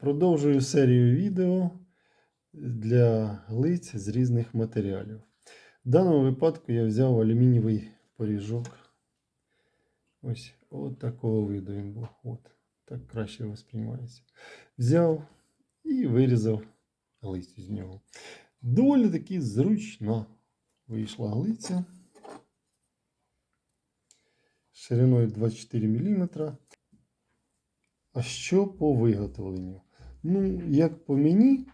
Продовжую серію відео для глиць з різних матеріалів. В даному випадку я взяв алюмінієвий поріжок. Ось от такого виду він був. От, так краще восприймається. Взяв і вирізав глицю з нього. Доволі таки зручно вийшла глиця шириною 24 мм. А що по виготовленню? Ну, як по мені,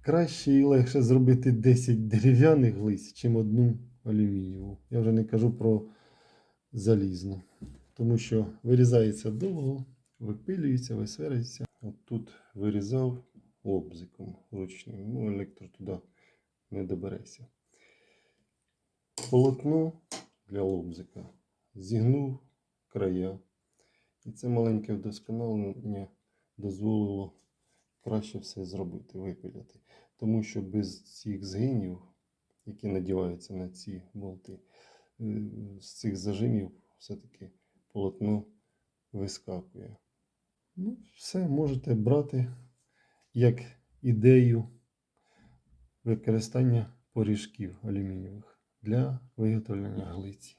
краще і легше зробити 10 дерев'яних глиць, чим одну алюмінієву. Я вже не кажу про залізну. Тому що вирізається довго, випилюється, висвериться. От тут вирізав лобзиком ручним. Ну, електро туди не добереться. Полотно для лобзика зігнув края. І це маленьке вдосконалення дозволило краще все зробити, випиляти. Тому що без цих згинів, які надіваються на ці болти, е, з цих зажимів все-таки полотно вискакує. Ну, все можете брати як ідею використання поріжків алюмінієвих для виготовлення глиці.